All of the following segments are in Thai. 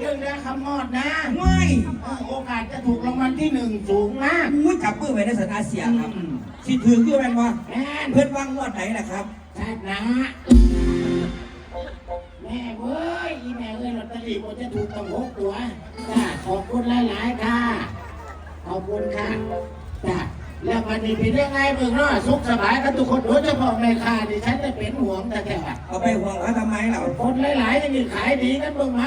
เรื่องเรือคำมอดนะไม่เออโอกาสจะถูกรางวัลที่หนึ่งสูงมากอู้จับมือไว้ในสถานเสียครับอืมสิถือคือแม่นว่าแม่นเพื่อนว่างงวดไหนล่ะครับชาติหนะแม่เว้ยอีแม่เอ้ยลอตเตอรี่ผมจะถูกต้องหกตัวจ้าขอบคุณหลายๆค่ะขอบคุณค่ะจ้าแล้ววันนี้เป็นยังไงเบิ่งเนาะสุขสบายกันทุกคนโดยเฉพาะแม่ค้าดิฉันจะเป็นห่วงแต่แต่ว่าเอาไปห่วงเขาทำไมเราคนหลายๆจะมีขายดีกันเบิ่งไหม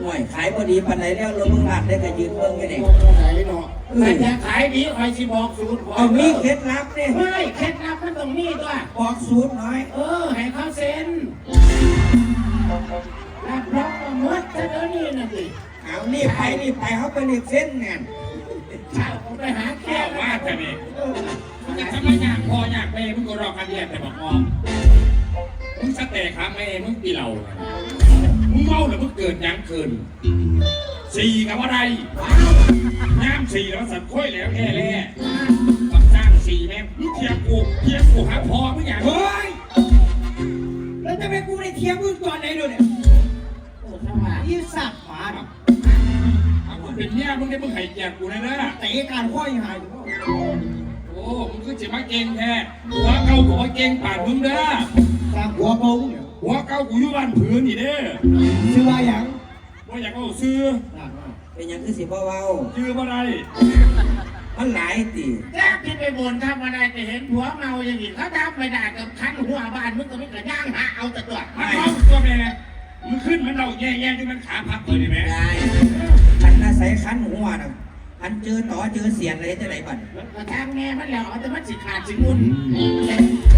ห่วยขายพอดีปันไหนแล้วเราเพิ่งรัดได้ก็ยืนเบิ่งกันเองคนไหนเนาะแต่จะขายดีคอยสิบอกสูตรเอามีเคล็ดลับเนี่ยไม่เคล็ดลับมันต้องมีตัวบอกสูตรหน่อย เออ ให้เขาเซ็นรับรองว่าหมดจะเดี๋ยวนี้นะสิเอานี่ไปนี่ไปเขาไปนี่เส้นเนี่ยข้าวผมไปหาแก้แก้วว่าแต่นี่มึงจะทำไมอยากพออยากไปมึงก็รอกันเรียนแต่บอกงอมมึงสเตะขาแม่มึงปีเหล่า มึงเมาหรือมึงเกิดยังเกินสี่กับอะไรย่ามสี่แล้วสัตว์ค่อยแล้วแค่แร่บักจ้างสี่แม่งมึงเทียบกูเทียบกูหาพอมึงอยากเฮ้ยแล้วจะไปกูได้เทียมมึงตอนไหนดูเนี่ยโอ้สวัสดียี่สักหมาเนาะเอามึงเป็นเนี่ยมึงได้มึงให้เกียรติกูเลยนะเตะการข้อยหายอยู่โอ้มึงคือจิมาเก่งแท้หัวเก่าหัวเก่งป่านมึงเด้อตามหัวโปงเนี่ย หัวเก่ากูอยู่บ้านผืนนี่เด้อชื่อว่าหยังว่าอยากเอาซื้อเป็นหยังคือสิบ่เว้าชื่อว่าไรมันหลายตีแจ้ที่ไปบนทำอะไรจะเห็นผัวเมาอย่างนี้เขาทำไม่ได้กับคันหัวบ้านมึงก็ไม่กระย่างหาเอาแต่ตัวมันร้องตัวแม่มึงขึ้นมันเราแย่ๆที่มันขาพับเลยดิแม่ได้ขันน่าใส่ขันหัวนะ ขันเจอต่อเจอเสียนอะไรจะไหนบัดมันกระทางแม่มันแล้วเอาแต่มันสิขาดสิมุน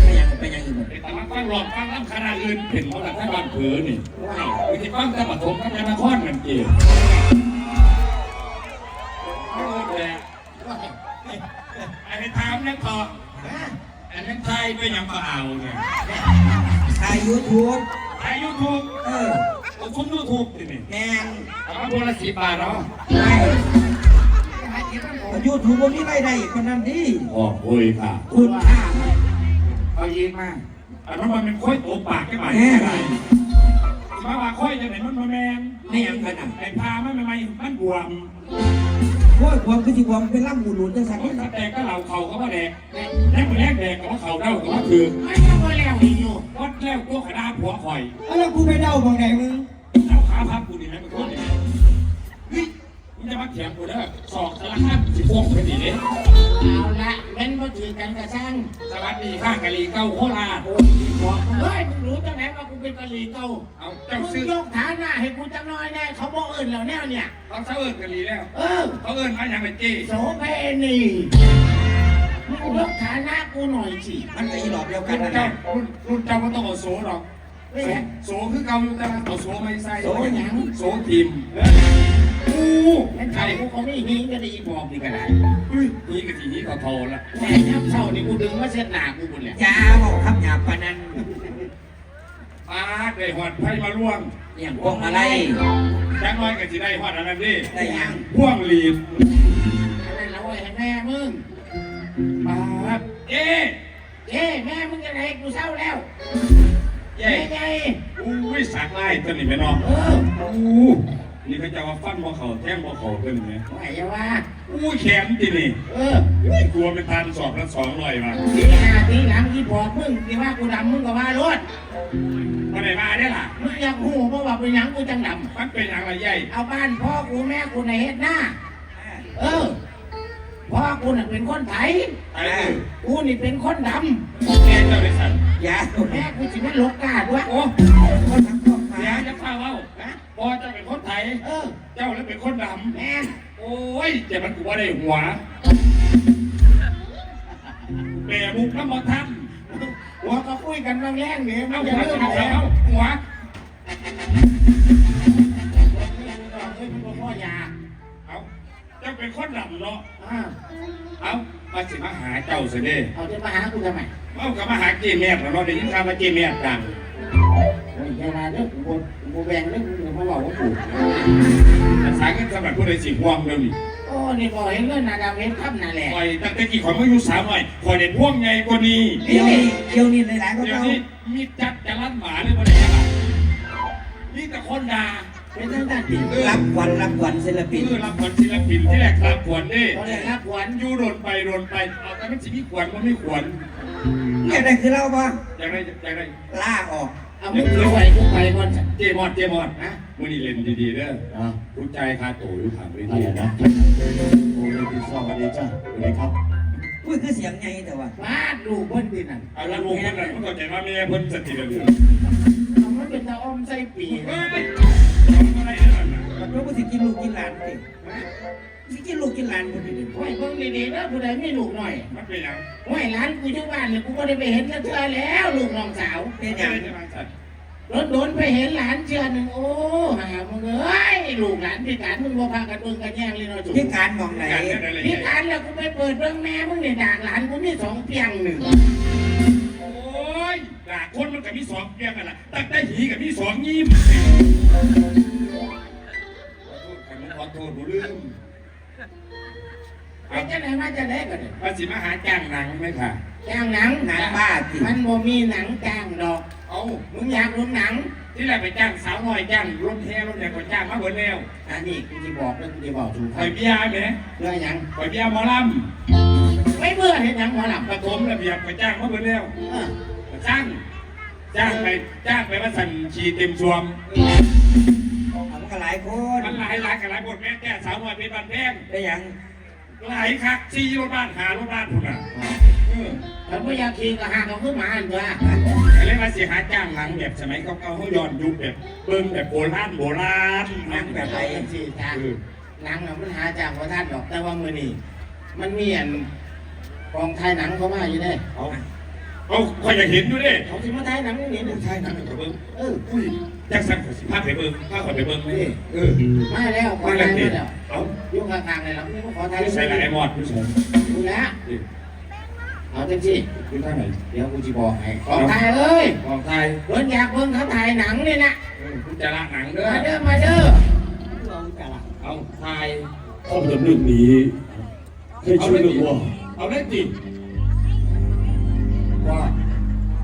ไปยังไปยังอื่นบัดไอ้ตาลังฟังหลอกฟังล้ำคณะอื่นเห็นเขาแต่ถ้าบ้านผืนนี่ไอ้ที่ฟังแต่ปฐมกับยานครมันเกี่ยวไอ้ที่ถามเนี่ยต่อไอ้ที่ไทยไปยังมาเอาเนี่ยถ่ายยูทูบไอ้ยูทูบเออเอาซุ้มยูทูบนี่นี่แมงเอามาโบราณสีบาทเนาะไม่ ยูทูบวันนี้ไล่ได้อีกคนนั้นดีโอ้โหค่ะคุณค่าเอายิงมาอันนั้นมันเป็นค่อยตัวปากแค่ไหนมาว่าค่อยจะไหนมันมาแมนไม่ยังกันอะไอ้พามันไม่ไม่มันบวมโอ้ยความคือที่ความเป็นล่ำบุญหลุนจะสั่งเขาแตกก็เหล่าเขาก็ว่าแดกแล้มันแรกแดกก็ว่าเขาเด้าก็ว่าคือไม่ต้องมาแล้วอีกอยู่วัดแล้วตัวขนาดหัวข่อยแล้วกูไปเดาบางไหนมึงเจ้าขาพับกูนี่ไหมมันคนนี่เฮ้ย มึงจะมาเถียงกูเด้อสอกสารพัดสิพวงไปดิเด้เอาละเม้นมาถือกันกระช่างสวัสดีข้ากะลีเก้าโคราชโอ้ยบอกเฮ้ยมึงรู้จังไหนว่ากูเป็นกะหรี่เก่าเอามึเจ้างซื้อยกฐานะให้กูจังน้อยแน่เขาบอกเอิญแล้วแน่เนี่ยเขาเช้าเอิญกะลีแล้ว เออเขาเอิญมาอย่างไรจี้โสเพณีมึงยกฐานะกูหน่อยสิมันก็อีหลอบเดียวกัรุ่นนนั่นแหเจ้าละรุ่นรุ่นเจ้าก็ต้องเอาโซ่หรอกไม่โซ่เห็นโซ่คือเก่าอยู่แต่ว่าเอาโซ่ไม่ใส่โซ่หยังโซ่ทีมอู้ นั่นใช่ใช่กูเขาไม่หิงกันอีบอกนี่ก็ได้เฮ้ยนี่กะทีนี้ก็โทรละแต่ยับเช้านี่กูดึงมาเส้นหนากูหมดเลยยาบอกคำหยาปานันปาดได้หอดไพ่มาล่วงอย่างพวงมาลัยจังน้อยก็สิได้หอดอันนั้นดิได้ยังพ่วงลีดอะไรเราไว้ให้แม่มึงปาดเอ๊เอ้แม่มึงจะไหนกูเศร้าแล้วเย้แม่ไงอู้ยสักไล่ตัวนี้ไปน้องเอออู้ นี่เขาจะว่าฟันบ่เขาแท่งบ่เขาเพิ่นไหมไหวอย่าว่าอู้แขนทีนี่เอออุ้ยกลัวเป็นพันสอบละสองร้อยว่ะทีหน้าทีหลังที่บอกมึงที่ว่ากูดำมึงก็ว่ารถมาไหนมาเนี่ยล่ะมึงอยากหูเพราะว่าเป็นหยังกูจังดมันเป็นอย่างไรใหญ่ำเอาบ้านพ่อกูแม่กูในเฮ็ดหน้า เออพ่อกูน่ะเป็นคนไทยไอ้เออกูนี่เป็นคนดแกเจ้าได้สั่นยาำแม่กูสิเป็นโลกกาด้วยโอ้คนทั้งครอบครัวเดี๋ยวจะพาเล่านะ พอเจ้าเป็นคนไทยเออ เจ้าแล้วเป็นคนดแม่นำโอ้ยเจ็บมันกูว่าได้หัวแม่บุกน้ำมาทำหัวก็คุยกันแรงๆเนี่ยมัเอานหัจะวเริ่มเอาแล้วเอาหัวเฮ้ยมึงบอกพ่อยาเอาเจ้าเป็นคนดำเนาะอ่าเอามาสิมาหาเจ้าสิเด้เอาจะมาหากูทำไมเอากับมาหาเจเมียแล้วเนาะได้ยินคำว่าเจเมียดัง เฮ้ยอย่ามาเด้อกูบ่ กูแบ่งเด้อกูจะมาบอกว่ากูภาษาเงินสำหรับผู้ใดสิห่วงเดี๋ยวนี้โอ้นี่บอกเห็นเรื่องนาดาวเห็นค่ำนั่นแหละคอยตั้งแต่กี่ขอยมาอยู่สามหน่อยคอยได้พ่วงไงกว่านี้เดี๋ยวนี้เดี๋ยวนี้หลายๆก็เดี๋ยวเจ้านี้มีจัดจะลั่นหมาเลยบ่ได้ยังไงนี่แต่คนด่าโเป็นตั้งแต่ปีรับขวัญรับขวัญศิลปินคือรับขวัญศิลปินที่แรกรับขวัญนี่เขาเรียกรับขวัญอยู่โดนไปโดนไปเอาแต่มันสิมีขวัญมันไม่ขวัญอยากได้คือเราปะอย่างไรอย่างไรล่าออก เอามึงถือไว้กูไปก่อนจ้ะเจมอดเจมอดนะมื่อนี้เล่นดีๆเด้ออะรู้ใจคาโตอยู่ถามเลยอะไรนะโอ้ยพี่ซอสวัสดีจ้าสวัสดีครับอุ้ยคือเสียงไงแต่ว่าฟาดลูกเพิ่นดินั่นเอาละวงเพิ่นน่ะมันก็ใจว่าแม่เพิ่นสติระลึกเอามันเป็นตาอ้อมไส้ปีเฮ้ยทำอะไรนั่นน่ะมันรู้ว่าสิกินลูกกินหลานสิ สิกินลูกกินหลานคนนี้โอ้ยเบิ่งดีๆนะผู้ใดไม่ลูกหน่อยมันเป็นหยังโอ้ยหลานกูอยู่บ้านเนี่ยกูก็ได้ไปเห็นกันเทื่อแล้วลูกน้องสาวเป็นอยัย่างงจะมาสัตว์โดนโดนๆไปเห็นหลานเชื่อหนึ่งโอ้หามึงเอ้ยลูกหลานพิการมึงว่าพากันเบิ่งกันแย่งเลยเนาะจุ๊พิการมองไหนการเนี่ยอะไรพิเนี่ยการแล้วกูไปเปิดเบิ่งแม่มึงเนี่ยด่างหลานกูมีสองเพียงหนึ่งโอ้ยด่าคนมันก็มีสองเพียงกันล่ะตั้งแต่หีกับมีสองยิ้มขอโทษผมขอโทษผมลืม ไปจะไหนมาจะไหนกันเนี่ยภาษีมาหาจ้างหนังไหมค่ะ จ้างหนังหนังบ้าสิมันบ่มีหนังจ้างดอกเอามึงอยากดูหนัง ที่แรกไปจ้างสาวน้อยจ้างรถแห่รถเนี่ยก็จ้างมาเบิดแล้วอันนี้กูจะบอกแล้วกูจะบอกถูกข่อยเบียร์ไหมเรื่องหยังข่อยเบียร์หมอลไม่เบื่อเห็นหนังหมอลำำปฐมระเบียบไปจ้างมาเบิดแล้วเออจ้างจ้างไปจ้างไปว่าสั่นขี่เต็มชวมทำกันหลายคนมันหลายหลายกันหลายบทแม่แก่สาวน้อยเป็นบันแพงได้ยัง หลายคักซี่รถบ้านหารถบ้านพุ่นอะเออแต่ไม่อยากขี่ก็หาเขาขึ้นมาอันเดียวก็เลยมาเสียหาจ้างหนังแบบสมัยเก่าๆเขาย้อนยุคแบบเบิ่งแบบโบราณโบราณหนังแบบไรสิจ้าเออหนังน่ะมันหาจากพระท่านดอกแต่ว่ามือนี่มันมีอันกองถ่ายหนังเขามาอยู่เด้เอา เอาคอยอยากเห็นอยู่ดิเขาสิมาถ่ายหนังนี่นี่ใช่หนังไปเบิ่งเอออุ้ยจักสั่งขอสิพาไปเบิ่งพาขอยไปเบิ่งเลยเออมาแล้วขอมาถ่ายแล้วมาดิแล้วเอายุ่งข้างๆเลยแล้วนี่ก็ขอถ่ายผู้ใส่ละไอ้มอดผู้ใส่ดูแลวนี่เอาเต็มที่คุณท่านไหนเดี๋ยวกูจะบอกให้กองถ่ายเลยกองไทยเพิ่นอยากเบิ่งเขาถ่ายหนังนี่นะเออคุณจะละหนังเด้อมาเด้อมาเด้อเอาไทยภาพยนตร์เรื่องนี้ให้ชื่อเรื่องว่าเอาเล่นจิว่า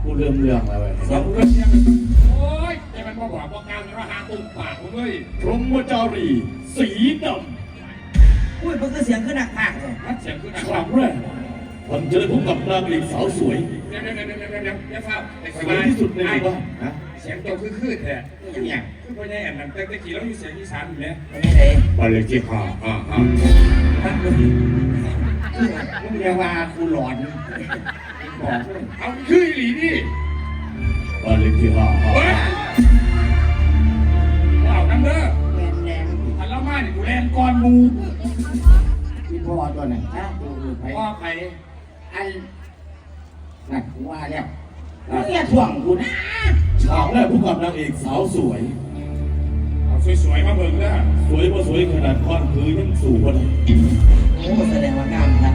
ผู้เริ่มเรื่องอะไรสองเรื่องเนี่ยโอ้ยแต่มันบอกว่าบอกกลางราคาตุ้มปากผมเลยพรหมจารี สีดอุ้ยมันคือเสียงคือหนักมากเลยนัดเสียงขึ้นำนะคครัรั้บงแรกผมเจอพบกับนางเอกสาวสวยเดี๋ยวเดี๋ยวเดี๋ยวเดี๋ยวเดี๋ยวเดี๋ยวเฝ้าแต่สวยที่สุดในหมู่บ้านนะเสียงเจ้าคือคือแท้อย่างเงี้ยคือพ่อใหญ่อันนั้นแต่ตะกี้เราอยู่เสียงอีสานอยู่เนี่ยอันนี้ไหนบ้านเลขที่ห้าห้าห้ามึงเรียกว่ากูหลอน บอกเลยเอาคืออีหลีนี่บ้านเลขที่ห้าห้าเฮ้ยเอาน้ำเด้อแรงแรงถ้าเรามาเนี่ยกูแลนก่อนหมูที่พ่อตัวไหนนะดูดูไปพ่อไปอันนั่นกูว่าแล้วมึงอย่าถ่วงกูนะฉากแรกพบกับนางเอกสาวสวย เอาสวยๆมาเบิ่งเด้อสวยว่าสวยขนาดคอนคือยังสูงกว่านั้นโอ้แสดงว่างามครับ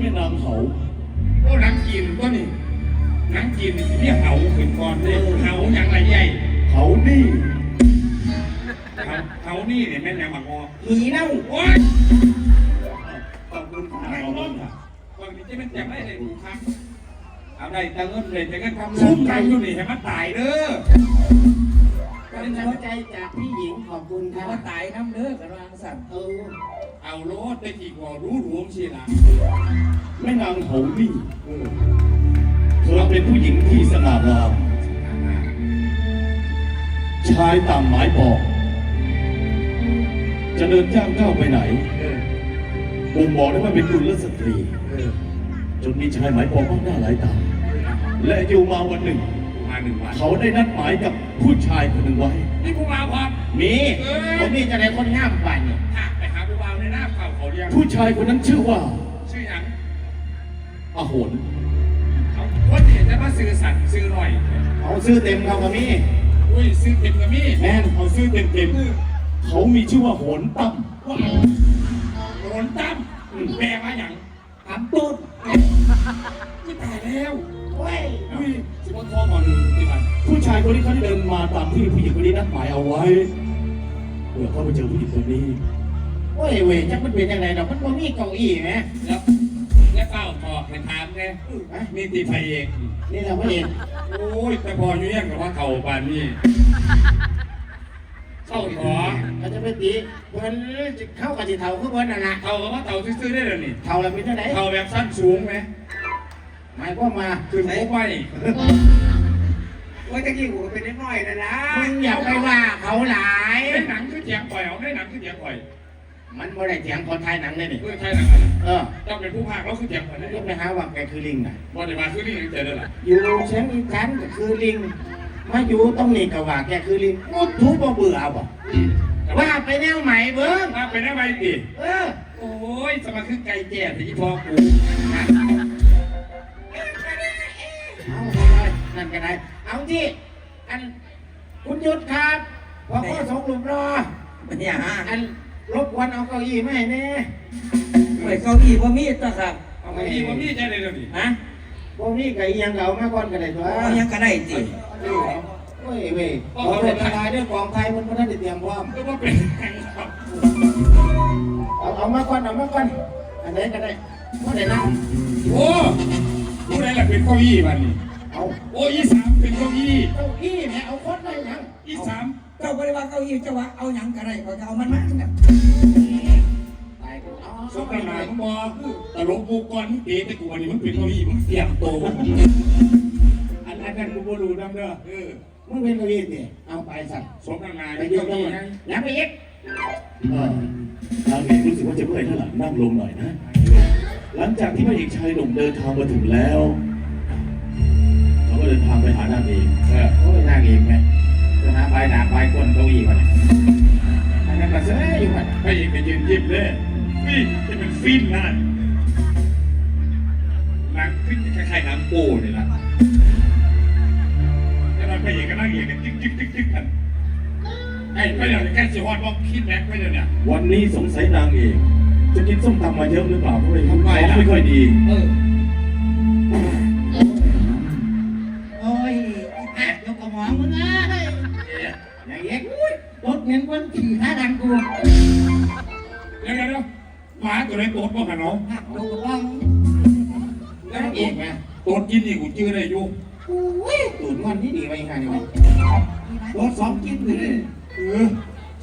แม่นางเหาโอ้หนังจีนก็นี่หนังจีนนี่เรียกเหาขึ้นก่อนเลยเหาอย่างไรใหญ่เขานี่เหาเหานี่เนี่ยแม่นยังหมักงอหีเน่าโอ้ยขอบคุณค่ะไม่ขอบร้คุอนณค่ะบางทีจะมันจำได้เลยดูครับเอาได้แต่เงินเลยแต่เงินทำซุ้มกันอยู่นี่ให้มันตายเด้อเป็นหัวใจจากพี่หญิงขอบคุณครัว่าบตายน้ำเด้อกันวางสั่นเออ เอาโลดได้กี่กว่ารู้รวมสิล่ะแม่นางเหานี่เธอเป็นผู้หญิงที่สง่างามชายต่างหมายบอก จะเดินย่างก้าวไปไหนเออบ่งบอกได้ว่าเป็นกุลสตรีเออจนมีชายหมายปองมากหน้าหลายตา และอยู่มาวันหนึ่ง มาหนึ่งวันเขาได้นัดหมายกับผู้ชายคนหนึ่งไว้ นี่ผู้บ่าวครับมีเออผมมีจะได้คนงามป่านนี่ ผู้ชายคนนั้นชื่อว่าชื่อหยังอาโหนเขาคนเห็นจะมาซื้อสัตว์ซื้อหน่อย เอาซื้อเต็มเขาก็มีอุ้ยซื้อเต็มกับมี่แม่นเขาซื้อเต็มเต็มเขามีชื่อว่าโหนตั้มว้าวโดนตั้มแปลว่าหยังถามตูดไม่ตายแล้วเว้ยอุ้ยสิบวันทองก่อนหนึ่งที่มันผู้ชายคนนี้เขาได้เดินมาตามที่ผู้หญิงคนนี้นัดหมายเอาไว้เมื่อเขาไปเจอผู้หญิงคนนี้โอ้ยเว้ยจักมันเป็นยังไงดอกมันบ่มีเก้าอี้ไหมแล้วแล้วเฝ้าไปถามไงมีตีไฟเอง นี่เราไม่เห็นโอ้ยแต่พออยู่ยังกับว่าเขาปานนี่เข้าขอเราจะไปตีเพิ่นจะเข้ากับสิเท่าคือเพิ่นน่ะนะเขากับว่าเต่าซื้อๆได้เลยนี่เท่าเราเป็นเท่าไหร่เขาแบบสั้นสูงไหมหมายความมาคือพกไปว่าจะกี้กูเป็นน้อยนะนะมึงอย่าไปว่าเขาหลายได้หนังคือเสียงปล่อยเอาได้หนังคือเสียงปล่อย มันบ่ได้เสียงคนไทยหนังเลยนี่เพื่อใช่หนังอะไรเออต้องเป็นผู้พากย์เราคือเสียงปล่อยได้จะไปหาว่าแกคือลิงน่ะ บอดี้มาคือนี่เจอได้หรออยู่เชียงอีสานก็คือลิง มาอยู่ตรงนี้ก็ว่าแกคือลิงมุดทุบบ่เบื่อบ่ว่าไปแนวใหม่เบิ้งมาเป็นได้ไหมดิเออ โอ้ยสมาคือไก่แก่ที่พ่อกูเอาเข้าไปนั่นก็ได้ เอาที่อันคุณหยุดครับพอข้อสองหลุมรอเนี่ยฮะอัน รบกวนเอาเก้าอี้มาให้แน่ไปเก้าอี้บ่มีตัวครับเอาไปดีว่าพี่ใจเลยเดี๋ยวนี้ฮะพวกนี้ก็อีหยังก็เอามาก่อนก็ได้ตัวเอายังก็ได้สิเว้ยเว้ยขอโทษละลายด้วยกองไทยมันบ่ทันได้เตรียมพร้อมก็ว่าเป็นแข่งครับเอาเอามาก่อนเอามาก่อนอันไหนก็ได้บ่ได้นั่งโอ้ผู้ใดล่ะเป็นเก้าอี้บ้านนี้เอาโอ้ยี่สามเป็นเก้าอี้เก้าอี้แม่เอาคนได้หยังยี่สาม เจ้าบริวารเก้าอี้เจ้าว่าเอาหยังก็ได้ก็จะเอามันมาเนี่ยตายกูเอาสมกันามึงบอกตลกกูก่อนมึงเตะแต่กูวันนี้มึงเป็นเก้าอี้มึงเตรียมโตอันอันนั้นกูบ่รู้นำเด้อเออมึงเป็นเก้าอี้สิเอาไปสั่งสมกันาไปเยืนเก้าตรงอี้นั้นะยังไปอีกเออทางเอกรู้สึกว่าจะเมื่อยเท่าไหร่นั่งลงหน่อยนะ หลังจากที่พระเอกชายหนุ่มเดินทางมาถึงแล้ว เขาก็เดินทางไปหานางเอกเออโอ้ยนางเอกไหม จะหาใบหนาใบก้นเก้าอี้ก่อนอันนั้นก็เสืออยู่ก่อนพระเอกไปยืนยิ้มเลยนี่จะเป็นฟินนั่นหนังขึ้นคล้ายๆหนังโป้นี่ละแล้วพระเอกก็นั่งเอกกันจิ๊กจิ๊กจิ๊กจิ๊กกันไอ้ไม่เดี๋ยวแค่สิฮอดบอกคิดแม็กไม่เดี๋ยวเนี่ย วันนี้สงสัยนางเอกจะกินส้มตำมาเยอะหรือเปล่าเพราะเลยท้องทำไมล่ะไม่ค่อยดี เออ ถเงินคนขี่ท่าดังกูเดี๋ยวเดี๋ยวหมาตัวไหนโตดบ้างกันเนาะหักดูกระบ้องแล้วนางโตเอดกไหมโตดกินนี่กูชื่ออะไรอยู่อุ้ยตูดมันนี่ดีไปยังไงเนี่ยรถสองกินเลยเออ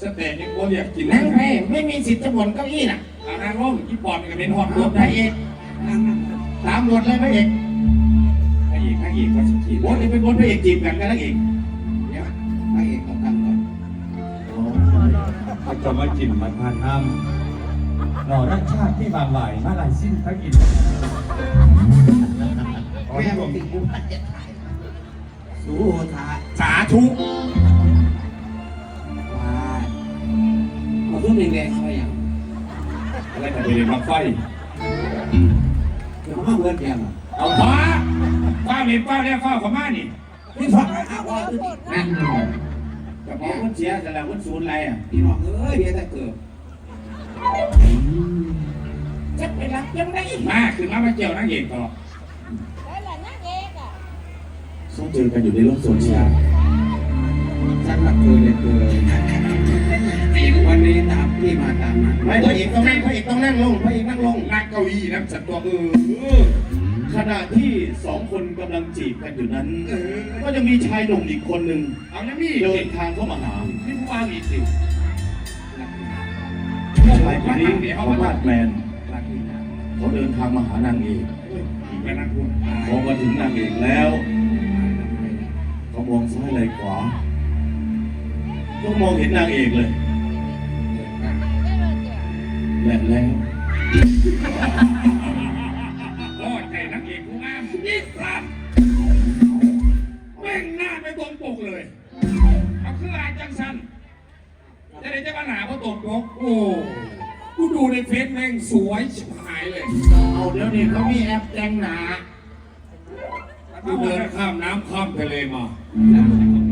สเตย์ยังบ่อยากกินนั่งไปไม่มีสิทธิ์จะบ่นเก้าอี้น่ะอาหารร่องญี่ปุ่นกับเป็นฮอตรรถได้เอกตามรถเลยพระเอกพระเอกพระเอกว่าสิขี่รถนี่เป็นรถพระเอกจีบกันกันแล้วเอก จะมากินมาทานน้ำหล่อรักชาติที่บางไหวมาหลายสิ้นพระกินแม่บอกติดกูพัดจะถ่ายสู้ทาสาธุว้าเอาทุ่มแดงๆเขาไปอย่างอะไรกันเลยมาไฟเดี๋ยวมาเงินแดงเอาฟ้าฟ้าเรียนฟ้าเรียกฟ้าขม่านี่พี่ฟังนะอาว่าคือนั่น จะบอกมันเสียแต่ละมันศูนย์อะไรอะพี่น้องเอ้ยเดี๋ยวจะเกิดจะไปรับยังไงมาคือมามาเกี่ยวนักเอกต่อ Đấy là nhắc ghét à เขาเจอกันอยู่ในโลกโซเชียลฉันรักเธอเลยเกินวันนี้ตามพี่มาตามมาไม่พระเอกต้องนั่งพระเอกต้องนั่งลงพระเอกนั่งลงนั่งเก้าอี้นั่งสัตว์ตัวเออ ขณะที่สองคนกำลังจีบกันอยู่นั้นก็จะมีชายหนุ่มอีกคนหนึ่งเอาแล้วนี่เดิเดินนทางเข้ามาหานี่ผู้ว่าอีกสิชายคนนี้เขามาดแมนเขาเดินทางมาหานางเอกอีกไปนั่งพูดพอมาถึงนางเอกแล้วเขามองซ้ายไหลขวาก็มองเห็นนางเอกเลย Cái rồi kìa และแล้ว ผู้งามยี่สัตว์แม่งหน้าไม่ตรงปกเลย เอาคืออาจังสันจะได้จะปัญหาเพราะตรงปกโอ้กูดูในเฟซแม่งสวยชิบหายเลย เอาเดี๋ยวนี้เขามีแอปแต่งหนากูเดินข้ามน้ำข้ามทะเลมา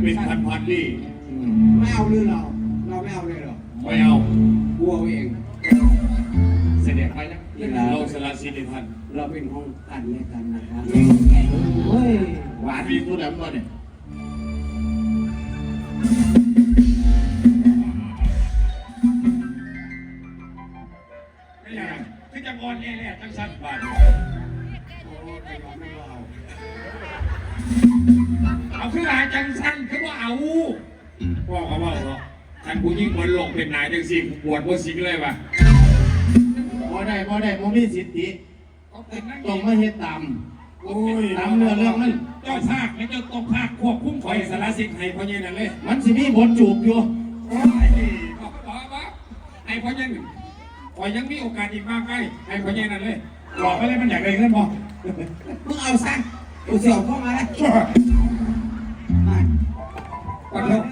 เป็นพันพันๆลี่ไม่เอาหรือเรา เราไม่เอาเลยหรอ ไม่เอากลัวเอง เสด็จไปนะเราสละสิทธิพันธ์ เราเป็นห้องกันและกันนะครับเฮ้ยหวานที่สุดแล้วตัวเนี่ยไม่อยากคือจะงอนแน่ๆจังสันบาดโอ้เอาขึ้นมาจังสั้นคือว่าเอาพ่อเขาบอกว่าท่านผู้ยิ่งบนโลกเป็นนายจังสิปวดว่าสิงเลยว่ะบ่ได้บ่ได้บ่มีสิทธิเขาเป็นนัก ต้องมาเฮ็ดตามโอ้ยตามเนื้อเรื่องมันเจ้าภาคและเจ้าต้องภาคควบคุมคอยสารสิทธิ์ให้พ่อเย็นนั่นเลย มันสิมีบทจูบอยู่โอ้ยบอกบอกว่าให้พ่อเย็นคอยยังมีโอกาสอีกมากไงให้พ่อเย็นนั่นเลยบอกไปเลยมันอยากได้เงินบ่มึงเอาซะกูเสียวเข้ามาแล้วปัดเถอะ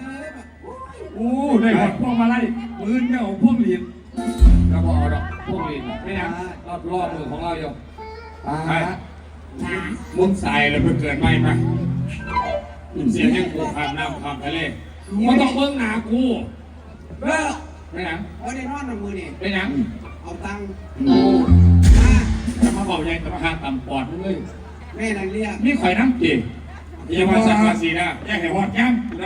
โอ้ได้หมดพวกมาไล่ปืนเนี่ยพวกหลีนแล้วพอเอาดอกพวกหลีนไม่นะรอบรอบมือของเราอยู่ ใช่มึงใส่แล้วเพิ่งเกิดใหม่ปะเสียงยังกูข้ามน้ำข้ามทะเลไม่ต้องเบิ่งหนากูเออไม่หนังว่าได้นอนกับมือนี่ไม่หนังเอาตังค์โอ้มาจะมาบอกยังจะมาข้ามต่ำปอดมึงเลยแม่นางเรียกมีข่อยน้ำจีอย่ามาสักภาษีนะอย่าให้หอดย้ำไร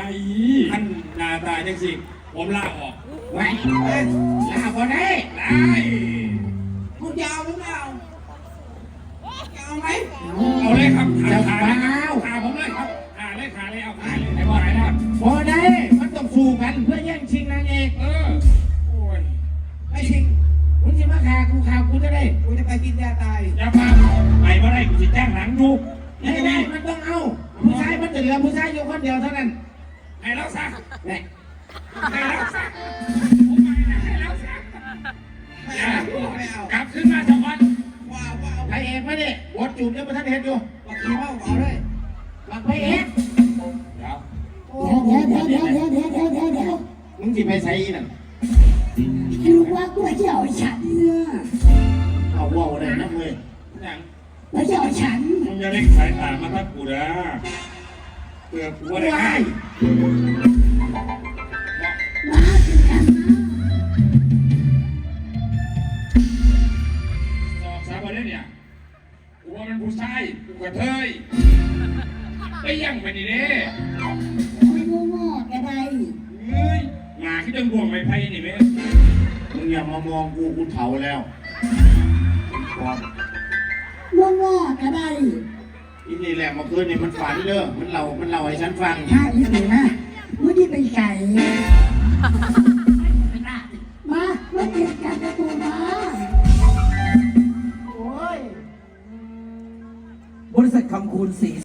ท่านนาตาจังสิผมลาออกไว้เอ้ยลาบ่ได้ได้มึงจะเอาหรือ ไม่เอาจะเอาไหมเอาเลยครับขาขาขาผมเลยครับขาเลยขาเลยเอาขาเลยไอ้บอยนะบ่ได้มันต้องสู้กันเพื่อแย่งชิงนางเอกเออโอ้ยไม่จริงมึงสิมาฆ่ากูฆ่ากูจะได้กูจะไปกินยาตายอย่าพาไปมาได้กูจะจ้างหนังดูไม่ได้มันต้องเอาผู้ชายมันจะเหลือผู้ชายอยู่คนเดียวเท่านั้นให้แล้วซะนี่ให้แล้วซะผมไปนะให้แล้วซะไม่เอาไม่เอากลับขึ้นมาสักวั นว้าวว้าวพระเอกมาดิบทจูบยังไม่ทันเห็นอยู่ว่าขี้เมาเอาเลยบักพระเอกเดี๋ยวเดี๋ยวเดี๋ยวเดี๋ยวเดี๋ยวเดี๋ยวเดี๋ยวเดี๋ยวเดี๋ยวมึงสิไปใส่อีนั่นรู้ว่ากูจะเอาฉันเนี่ยเอาว่าวได้นะเว้ยอย่างว่าจะเอาฉันมึงจะเล่นสายตามาทักกูนะเกือบกูว่าได้ กูว่ามันผู้ชายกูกระเทยไปยังไปนี่เด้ไม่โง่โง่ๆก็ได้เฮ้ยหมาขึ้นจนบ่วงไม่ไพ่นี่แม่มึงอย่ามามองกูกูเฒ่าแล้วบอกโง่โง่ๆก็ได้อีนี่แหละเมื่อคืนนี่มันฝันเด้อมันเล่ามันเล่าให้ฉันฟังถ้าอีกหนึ่งนะไม่ได้ไปไก่มามาเก็บกันประตูมา บริษัทคำคูณสี